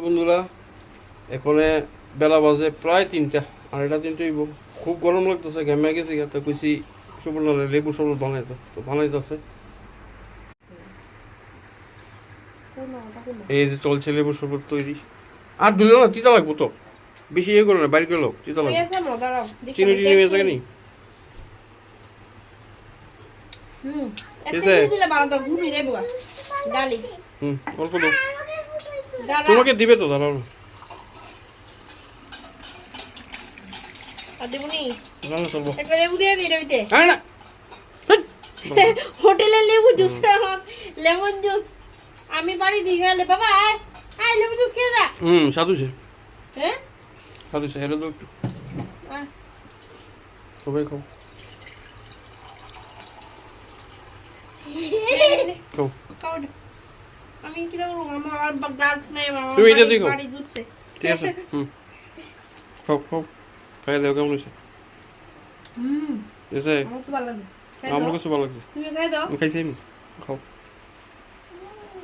বন্ধুরা এখানে বেলা বাজে প্রায় তিনটা তিনটা হইব। খুব গরম লাগতেছে ঘেমে গেছি তো কইছি সুবর্ণরে লেবু শরবত বানাইতো তো বানাইতেছে। এই যে চলছে লেবু শরবত তৈরি। আর দিল না তিতা লাগবো তো। বেশি ইয়ে করো না বাইরে গেলো তিতা লাগবে। চিনি টিনি মেয়ে থাকে নি? হুম অল্প দাও তোমাকে দিবে তো দাঁড়াও লেবু জুস লেমন জুস। আমি বাড়ি দিয়ে গেলে বাবা আয় আয় লেবু জুস খেয়ে যা। হুম সাধুছে। হ্যাঁ সাধুছে হেরে দাও একটু। সবাই খাও। খাও। খাও। এটা। আমি কি করব আমার আর নাই আমার তুমি এটা দেখো। বাড়ি ঠিক আছে হুম। খাও খাও। খাই দাও কেমন হয়েছে? হুম। এসে আমার তো ভালো লাগছে। আমার কাছে ভালো লাগছে। তুমি খাই দাও। খাইছি আমি। খাও।